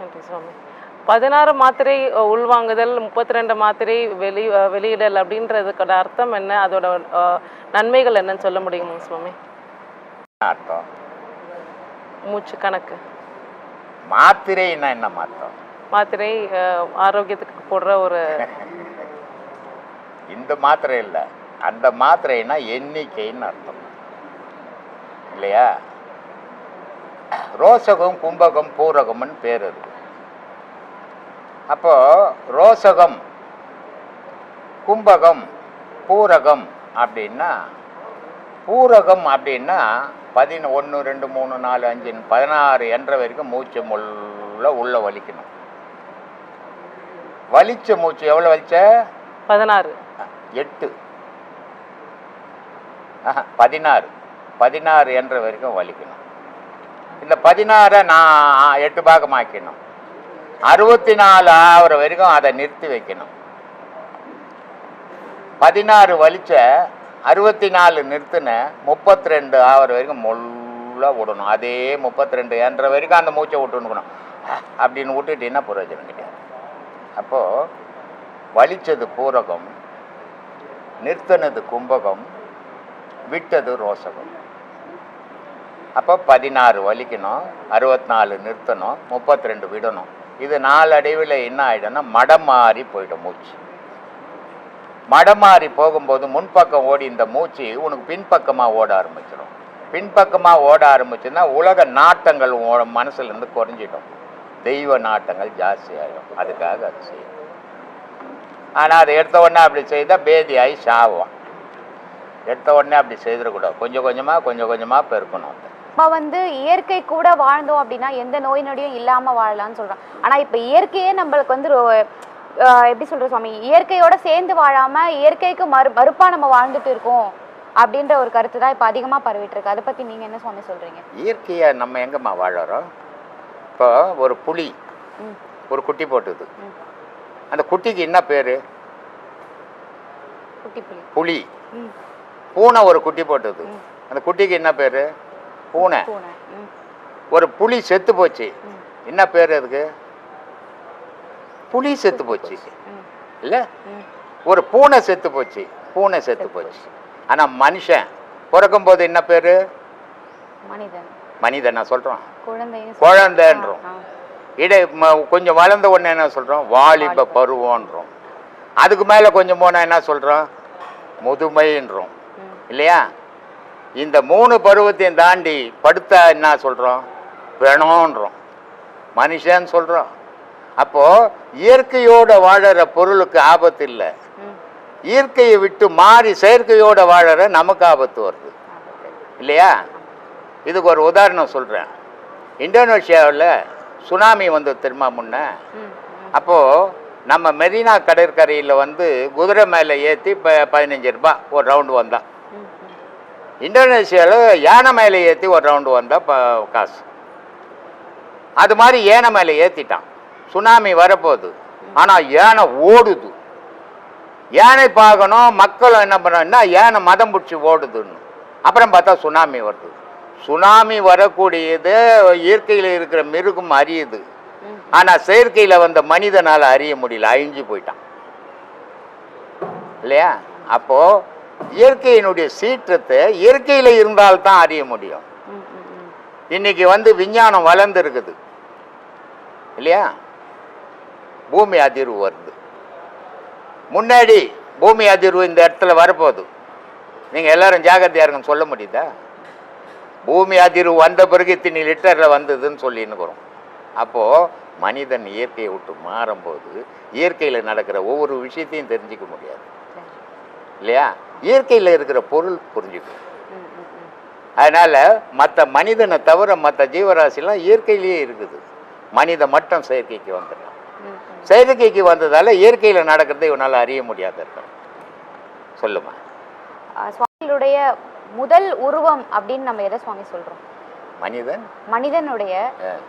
நன்றி சுவாமி. பதினாறு மாத்திரை உள்வாங்குதல் முப்பத்தி ரெண்டு மாத்திரை வெளி வெளியிடல் அப்படின்றதுக்கோட அர்த்தம் என்ன? அதோட நன்மைகள் என்னன்னு சொல்ல முடியுமா சுவாமி? அர்த்தம்? மூச்சு கணக்கு. மாத்திரைன்னா என்ன அர்த்தம்? மாத்திரை ஆரோக்கியத்துக்கு போடுற ஒரு இந்த மாத்திரை இல்லை. அந்த மாத்திரைனா எண்ணிக்கைன்னு அர்த்தம். இல்லையா? ரோசகம் கும்பகம் பூரகம்னு பேர் அது அப்போ ரோசகம் கும்பகம் பூரகம் அப்படின்னா பூரகம் அப்படின்னா பதின ஒன்று ரெண்டு மூணு நாலு அஞ்சு பதினாறு என்ற வரைக்கும் மூச்சு முள்ள உள்ள வலிக்கணும். வலிச்ச மூச்சு எவ்வளோ வலிச்ச? பதினாறு. எட்டு. ஆஹா, பதினாறு. பதினாறு என்ற வரைக்கும் வலிக்கணும். இந்த பதினாறை நான் எட்டு பாகமாக்கணும் அறுபத்தி நாலு ஆகிற வரைக்கும் அதை நிறுத்தி வைக்கணும். பதினாறு வலிச்ச அறுபத்தி நாலு நிறுத்தின முப்பத்தி ரெண்டு ஆகிற வரைக்கும் முல்லாக விடணும். அதே முப்பத்தி ரெண்டு என்ற வரைக்கும் அந்த மூச்சை விட்டுணுக்கணும் அப்படின்னு விட்டுட்டீங்கன்னா பிரயோஜனம் கிடையாது. அப்போது வலித்தது பூரகம் நிறுத்தினது கும்பகம் விட்டது ரோசகம். அப்போ பதினாறு வலிக்கணும் அறுபத்தி நாலு நிறுத்தணும் முப்பத்தி ரெண்டு விடணும். இது நாளடைவில் என்ன ஆகிடும்னா மடம் மாறி போயிடும் மூச்சு. மடம் மாறி போகும்போது முன்பக்கம் ஓடி இந்த மூச்சு உனக்கு பின்பக்கமாக ஓட ஆரம்பிச்சிடும் பின்பக்கமாக ஓட ஆரம்பிச்சுன்னா உலக நாட்டங்கள் உன் மனசுலேருந்து குறைஞ்சிடும். தெய்வ நாட்டங்கள் ஜாஸ்தி ஆகிடும் அதுக்காக அது செய்யும் ஆனால் அதை எடுத்த உடனே அப்படி செய்தால் பேதியாகி சாவான் எடுத்த உடனே அப்படி செய்திடக்கூடாது. கொஞ்சம் கொஞ்சமாக கொஞ்சம் கொஞ்சமாக பெருக்கணும் நம்ம வந்து இயற்கை கூட வாழ்ந்தோம் அப்படின்னா எந்த நோய் நொடியும் இல்லாம வாழலாம்னு சொல்றோம் ஆனா இப்ப இயற்கையே நம்மளுக்கு வந்து எப்படி சொல்ற சுவாமி? இயற்கையோட சேர்ந்து வாழாம இயற்கைக்கு மறு மறுப்பா நம்ம வாழ்ந்துட்டு இருக்கோம் அப்படின்ற ஒரு கருத்து தான் இப்ப அதிகமா பரவிட்டு இருக்கு. அதை பத்தி நீங்க என்ன சுவாமி சொல்றீங்க? இயற்கையை நம்ம எங்கம்மா வாழறோம் இப்போ ஒரு புலி. ஒரு குட்டி போட்டுது. அந்த குட்டிக்கு என்ன பேர்? புலி. பூனை ஒரு குட்டி போட்டுது. அந்த குட்டிக்கு என்ன பேர்? பூனை. ஒரு புலி செத்து போச்சு. என்ன பேர் அதுக்கு? புலி செத்து போச்சு. இல்லை. ஒரு பூனை செத்து போச்சு. பூனை செத்து போச்சு. ஆனால் மனுஷன் பிறக்கும்போது என்ன பேர்? மனிதன். மனிதன் நான் சொல்கிறோம். குழந்தைன்றோம். இடை கொஞ்சம் வளர்ந்த உடனே என்ன சொல்கிறோம் வாலிப பருவன்றோம். அதுக்கு மேலே கொஞ்சம் போனால் என்ன சொல்கிறோம் முதுமைன்றோம். இல்லையா? இந்த மூணு பருவத்தையும் தாண்டி படுத்தா என்ன சொல்கிறோம் பிணன்றோம் மனுஷன்னு சொல்கிறோம் அப்போது இயற்கையோட வாழற பொருளுக்கு ஆபத்து இல்லை. இயற்கையை விட்டு மாறி செயற்கையோட வாழற நமக்கு ஆபத்து வருது இல்லையா இதுக்கு ஒரு உதாரணம் சொல்கிறேன் இந்தோனேஷியாவில் சுனாமி வந்து தெரியுமா முன்ன. அப்போது நம்ம மெரினா கடற்கரையில் வந்து குதிரை மேலே ஏற்றி இப்போ பதினஞ்சு ரூபாய் ஒரு ரவுண்டு வந்தா ம். ம். இந்தோனேஷியாவில் யானை மேலே ஏற்றி ஒரு ரவுண்டு வந்தால் இப்போ காசு. அது மாதிரி யானை மேலே ஏற்றிட்டான் சுனாமி வரப்போகுது. ஆனால் யானை ஓடுது. யானை பார்க்கணும் மக்களும் என்ன பண்ணுறாங்கன்னா யானை மதம் பிடிச்சி ஓடுதுன்னு. அப்புறம் பார்த்தா சுனாமி வருது. சுனாமி வரக்கூடியது இயற்கையில் இருக்கிற மிருகம் அறியுது ஆனால் செயற்கையில் வந்த மனிதனால் அறிய முடியல அழிஞ்சு போயிட்டான். இல்லையா? அப்போது இயற்கையினுடைய சீற்றத்தை இயற்கையில் இருந்தால்தான் அறிய முடியும். இன்னைக்கு வந்து விஞ்ஞானம் வளர்ந்துருக்குது. இல்லையா? பூமி அதிர்வு வருது. முன்னாடி பூமி அதிர்வு இந்த இடத்துல வரப்போகுது. நீங்கள் எல்லாரும் ஜாகிரதையா இருங்கன்னு சொல்ல முடியுதா? பூமி அதிர்வு வந்த பிறகு இத்தனை லிட்டரில் வந்ததுன்னு சொல்லின்னுக்குறோம் அப்போது மனிதன் இயற்கையை விட்டு மாறும்போது இயற்கையில் நடக்கிற ஒவ்வொரு விஷயத்தையும் தெரிஞ்சிக்க முடியாது. இல்லையா? இயற்கையில் இருக்கிற பொருள் புரிஞ்சுக்கணும் ம். ம். ம். அதனால் மற்ற மனிதனை தவிர மற்ற ஜீவராசிலாம் இயற்கையிலேயே இருக்குது மனித மட்டும் செயற்கைக்கு வந்துடலாம் ம். ம். செயற்கைக்கு வந்ததால் இயற்கையில் நடக்கிறதை இவனால் அறிய முடியாத சொல்லுமா சுவாமிகளுடைய முதல் உருவம் அப்படின்னு நம்ம எதை சுவாமி சொல்றோம் மனிதன் மனிதனுடைய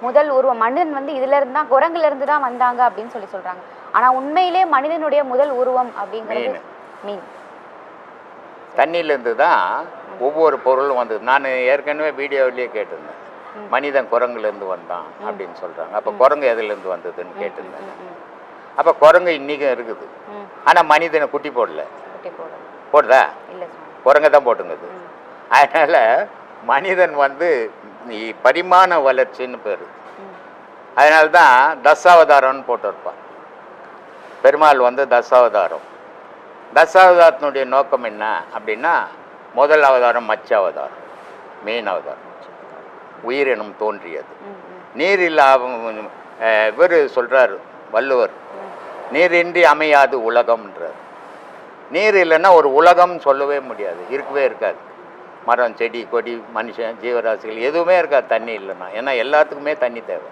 முதல் உருவம் மனிதன் வந்து இதுல இருந்து தான் குரங்குல இருந்து தான் வந்தாங்க அப்படின்னு சொல்லி சொல்றாங்க ஆனா உண்மையிலே மனிதனுடைய முதல் உருவம் அப்படிங்கிறது மீன். தண்ணியிலேருந்து தான் ஒவ்வொரு பொருளும் வந்தது நான் ஏற்கனவே வீடியோவிலேயே கேட்டிருந்தேன். மனிதன் குரங்குலேருந்து வந்தான் அப்படின்னு சொல்கிறாங்க அப்போ குரங்கு எதுலேருந்து வந்ததுன்னு கேட்டிருந்தாங்க ம், அப்போ குரங்கு இன்றைக்கும் இருக்குது. ஆனால் மனிதனை குட்டி போடல. போடுதா? குரங்க தான் போட்டுங்குது. அதனால் மனிதன் வந்து பரிமாண வளர்ச்சின்னு பேர். ம். அதனால தான் தசாவதாரம்னு போட்டிருப்பான். பெருமாள் வந்து தசாவதாரம். தசாவதாரத்தினுடைய நோக்கம் என்ன அப்படின்னா முதல் அவதாரம் மச்ச அவதாரம் மீன் அவதாரம். உயிரினம் தோன்றியது. நீர் இல்லாம இவர் சொல்றாரு வள்ளுவர். நீரின்றி அமையாது உலகம்ன்றார். நீர் இல்லைன்னா ஒரு உலகம் சொல்லவே முடியாது இருக்கவே இருக்காது. மரம் செடி கொடி மனுஷன் ஜீவராசிகள் எதுவுமே இருக்காது தண்ணி இல்லைன்னா. ஏன்னா எல்லாத்துக்குமே தண்ணி தேவை.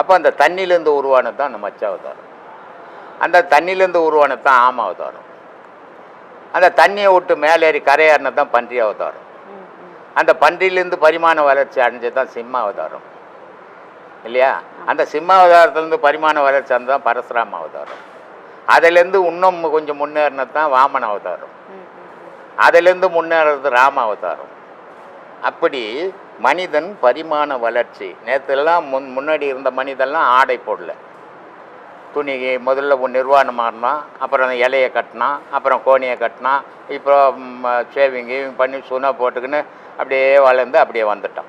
அப்போ அந்த தண்ணியிலேருந்து உருவானது தான் அந்த மச்ச அவதாரம். அந்த தண்ணியிலேருந்து உருவானது தான் ஆம அவதாரம். அந்த தண்ணியை விட்டு மேலேறி கரையேறினது தான் பன்றி அவதாரம். அந்த பன்றியிலேருந்து பரிமாண வளர்ச்சி அடைஞ்சது தான் சிம்ம அவதாரம். இல்லையா? அந்த சிம்ம அவதாரத்துலேருந்து பரிமாண வளர்ச்சி அந்த தான் பரசுராம அவதாரம். அதுலேருந்து இன்னும் கொஞ்சம் முன்னேறினது தான் வாமன அவதாரம். அதுலேருந்து முன்னேறது ராம அவதாரம். அப்படி மனிதன் பரிமாண வளர்ச்சி. நேற்றுலாம் முன் முன்னாடி இருந்த மனிதன்லாம் ஆடை போடல. துணி முதல்ல ஒரு நிர்வாணம் மாறினான் அப்புறம் இலையை கட்டினான் அப்புறம் கோணியை கட்டினான் இப்போ ஷேவிங் பண்ணி சுனை போட்டுக்கின்னு அப்படியே வளர்ந்து அப்படியே வந்துட்டான்.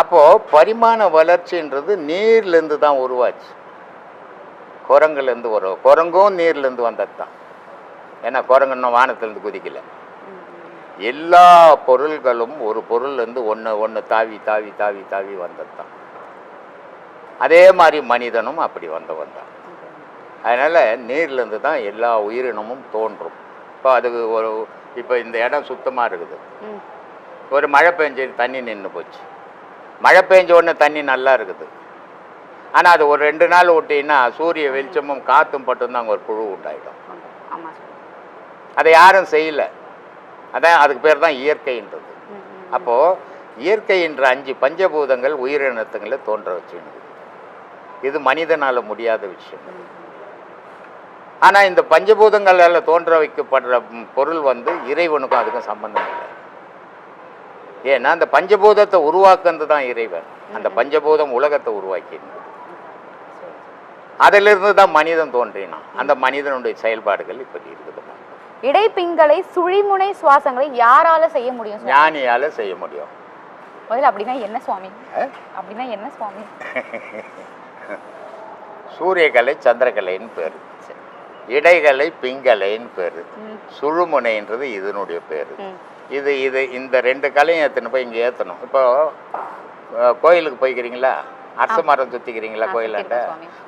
அப்போது பரிமாண வளர்ச்சின்றது நீர்லேருந்து தான் உருவாச்சு. குரங்குலேருந்து வரும் குரங்கும் நீர்லேருந்து வந்தது தான். ஏன்னா குரங்கு இன்னும் வானத்துலேருந்து குதிக்கல. எல்லா பொருள்களும் ஒரு பொருள்லேருந்து ஒன்று ஒன்று தாவி தாவி தாவி தாவி வந்தது தான். அதே மாதிரி மனிதனும் அப்படி வந்தவன் தான். அதனால் நீர்லேருந்து தான் எல்லா உயிரினமும் தோன்றும். இப்போ அதுக்கு ஒரு இப்போ இந்த இடம் சுத்தமாக இருக்குது. ஒரு மழை பெஞ்சு தண்ணி நின்று போச்சு. மழை பெஞ்ச உடனே தண்ணி நல்லா இருக்குது. ஆனால் அது ஒரு ரெண்டு நாள் விட்டீங்கன்னா சூரிய வெளிச்சமும் காற்றும் பட்டும் அங்கே ஒரு புழு உண்டாயிடும். அதை யாரும் செய்யல. அதான் அதுக்கு பேர் தான் இயற்கைன்றது. அப்போது இயற்கை என்ற அஞ்சு பஞ்சபூதங்கள் உயிரினத்துங்களை தோன்ற வச்சுனுது இது மனிதனால் முடியாத விஷயம். ஆனால் இந்த பஞ்சபூதங்களால் தோன்ற வைக்கப்படுற பொருள் வந்து இறைவனுக்கும் அதுக்கும் சம்பந்தம் இல்லை. ஏன்னா அந்த பஞ்சபூதத்தை உருவாக்குறது தான் இறைவன். அந்த பஞ்சபூதம் உலகத்தை உருவாக்கினது சரி, அதிலிருந்து தான் மனிதன் தோன்றினான். அந்த மனிதனுடைய செயல்பாடுகள் இப்படி இருக்குது. இடைப்பிங்களை சுழிமுனை சுவாசங்களை யாரால செய்ய முடியும்? ஞானியால் செய்ய முடியும். முதல்ல அப்படின்னா என்ன சுவாமி? அப்படின்னா என்ன சுவாமி? சூரியகலை சந்திரகலைன்னு பேர். இடைகலை பிங்கலைன்னு பேர். சுழுமுனைன்றது இதனுடைய பேர். இது இது இந்த ரெண்டு கலையும் ஏற்றணும் போய் இங்கே ஏற்றணும் இப்போ கோயிலுக்கு போய்க்கிறீங்களா? அரச மரம் சுற்றிக்கிறீங்களா கோயிலாண்ட.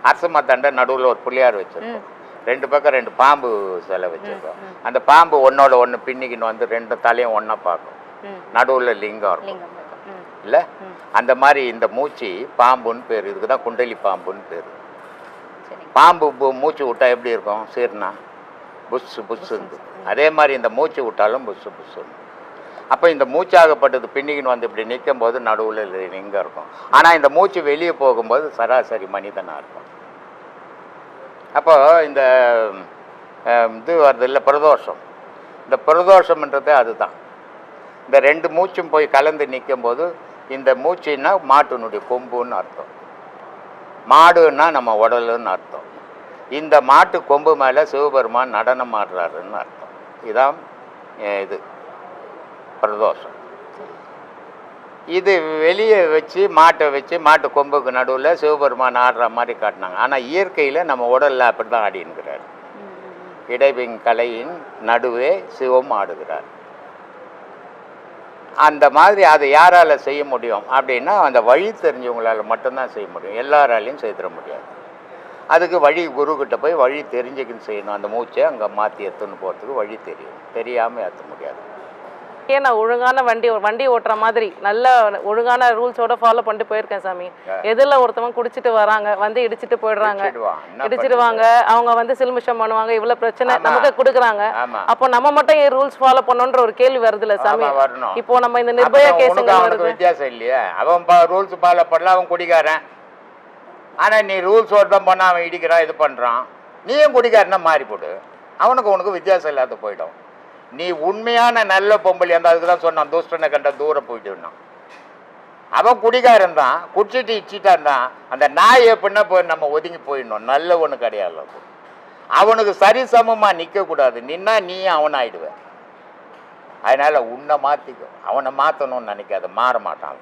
அரச மரத்தாண்ட நடுவில் ஒரு புள்ளியார் வச்சிருக்கோம். ரெண்டு பக்கம் ரெண்டு பாம்பு சிலை வச்சிருக்கோம். அந்த பாம்பு ஒன்னோட ஒன்று பின்னிக்கின்னு வந்து ரெண்டு தலையும் ஒன்றா பார்க்கும். நடுவில் லிங்கம் இருக்கும். இல்லை. அந்த மாதிரி இந்த மூச்சு பாம்புன்னு பேர் இதுக்கு தான் குண்டலி பாம்புன்னு பேர். பாம்பு மூச்சு விட்டா எப்படி இருக்கும்? சீர்னா புஷ் புஷ்ஷுந்து அதே மாதிரி இந்த மூச்சு விட்டாலும் புஷ் புஷ்ஷுன்னு அப்போ இந்த மூச்சாகப்பட்டது பின்னிக்கின்னு வந்து இப்படி நிற்கும் போது நடுவில் இங்கே இருக்கும். ஆனால் இந்த மூச்சு வெளியே போகும்போது சராசரி மனிதனாக இருக்கும். அப்போ இந்த இது வருது இல்லை பிரதோஷம். இந்த பிரதோஷம்ன்றதே அதுதான். இந்த ரெண்டு மூச்சும் போய் கலந்து நிற்கும் போது இந்த மூச்சுன்னா மாட்டினுடைய கொம்புன்னு அர்த்தம். மாடுன்னா நம்ம உடலுன்னு அர்த்தம். இந்த மாட்டு கொம்பு மேலே சிவபெருமான் நடனம் ஆடுறாருன்னு அர்த்தம். இதான் இது. பிரதோஷம். இது வெளியே வச்சு மாட்டை வச்சு மாட்டு கொம்புக்கு நடுவில் சிவபெருமான் ஆடுற மாதிரி காட்டினாங்க. ஆனால் இயற்கையில் நம்ம உடலில் அப்படி தான் ம். இடைவிங் கலையின் நடுவே சிவம் ஆடுகிறார். அந்த மாதிரி அதை யாரால் செய்ய முடியும் அப்படின்னா அந்த வழி தெரிஞ்சவங்களால் மட்டும்தான் செய்ய முடியும். எல்லாராலையும் செய்திட முடியாது. அதுக்கு வழி குருக்கிட்ட போய் வழி தெரிஞ்சுக்கின்னு செய்யணும். அந்த மூச்சை அங்கே மாற்றி எத்துன்னு போகிறதுக்கு வழி தெரியும். தெரியாமல் ஏற்ற முடியாது. ஏன் நான் ஒழுங்கான வண்டி வண்டி ஓட்டுற மாதிரி நல்ல ஒழுங்கான ரூல்ஸோட ஃபாலோ பண்ணிட்டு போயிருக்கேன் சாமி. எதிரில் ஒருத்தவங்க குடிச்சிட்டு வராங்க வந்து இடிச்சிட்டு போயிடுறாங்க. இடிச்சிடுவாங்க அவங்க வந்து சில்மிஷம் பண்ணுவாங்க இவ்வளவு பிரச்சனை. நமக்கு கொடுக்குறாங்க. அப்போ நம்ம மட்டும் ஏன் ரூல்ஸ் ஃபாலோ பண்ணணுன்ற ஒரு கேள்வி வருதுல்ல சாமி? ஆமா, வரணும். இப்போ நம்ம இந்த நிர்பயா கேஸுங்க வருது. வித்தியாசம் இல்லையா. அவன் ரூல்ஸ் ஃபாலோ பண்ணல அவன் குடிக்காரன். ஆனால் நீ ரூல்ஸ் தான் பண்ண அவன் இடிக்கிறான் இது பண்ணுறான் நீயும் குடிக்காரனா மாறி போடு அவனுக்கு உனக்கு வித்தியாசம் இல்லாத போயிடும். நீ உண்மையான நல்ல பொம்பளை அந்த அதுக்கு தான் சொன்னான் தூஷ்டனை கண்ட தூரம் போயிட்டுனான் அவன் குடிகாரன் தான் குடிச்சிட்டு இச்சிட்டான் தான் அந்த நாய் எப்படின்னா போய் நம்ம ஒதுங்கி போயிடணும் நல்ல ஒன்று கிடையாது அவனுக்கு சரிசமமாக நிற்கக்கூடாது நின்னா நீ அவனாயிடுவ. அதனால் உன்னை மாற்றிக்கும் அவனை மாற்றணும்னு நினைக்காத மாற மாட்டான்